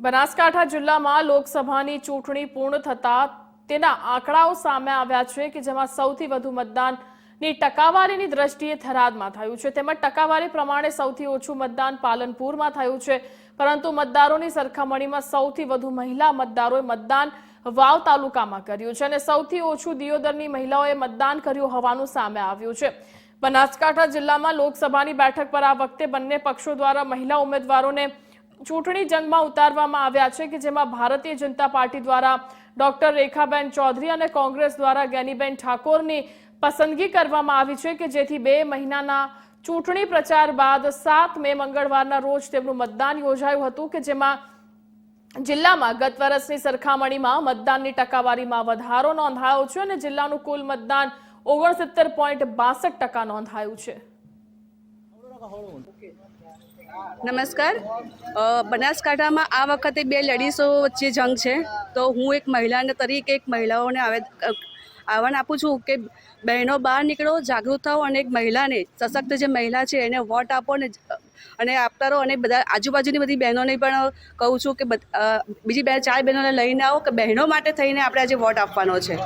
બનાસકાંઠા જિલ્લામાં લોકસભાની ચૂંટણી પૂર્ણ થતા તેના આંકડાઓ સામે આવ્યા છે કે જેમાં સૌથી વધુ મતદાનની ટકાવારીની દ્રષ્ટિએ થરાદમાં થયું છે. તેમજ ટકાવારી પ્રમાણે સૌથી ઓછું મતદાન પાલનપુરમાં થયું છે. પરંતુ મતદારોની સરખામણીમાં સૌથી વધુ મહિલા મતદારોએ મતદાન વાવ તાલુકામાં કર્યું છે અને સૌથી ઓછું દિયોદરની મહિલાઓએ મતદાન કર્યું હોવાનું સામે આવ્યું છે. બનાસકાંઠા જિલ્લામાં લોકસભાની બેઠક પર આ વખતે બંને પક્ષો દ્વારા મહિલા ઉમેદવારોને ચૂંટણી જંગમાં ઉતારવામાં આવ્યા છે કે જેમાં ભારતીય જનતા પાર્ટી દ્વારા ડોક્ટર રેખાબેન ચૌધરી અને કોંગ્રેસ દ્વારા જ્ઞાનીબેન ઠાકોરની પસંદગી કરવામાં આવી છે કે જેથી બે મહિનાના ચૂંટણી પ્રચાર બાદ સાત મે મંગળવારના રોજ તેમનું મતદાન યોજાયું હતું કે જેમાં જિલ્લામાં ગત વર્ષની સરખામણીમાં મતદાનની ટકાવારીમાં વધારો નોંધાયો છે અને જિલ્લાનું કુલ મતદાન ઓગણસિત્તેર પોઈન્ટ બાસઠ ટકા નોંધાયું છે. નમસ્કાર. બનાસકાંઠામાં આ વખતે બે લેડીઝો વચ્ચે જંગ છે. તો હું એક મહિલાને તરીકે એક મહિલાઓને આહવાન આપું છું કે બહેનો બહાર નીકળો, જાગૃત થાઓ અને એક મહિલાને, સશક્ત જે મહિલા છે એને વોટ આપો અને અને આપતા રહો અને બધા આજુબાજુની બધી બહેનોને પણ કહું છું કે બીજી બે ચાર બહેનોને લઈને આવો કે બહેનો માટે થઈને આપણે આજે વોટ આપવાનો છે.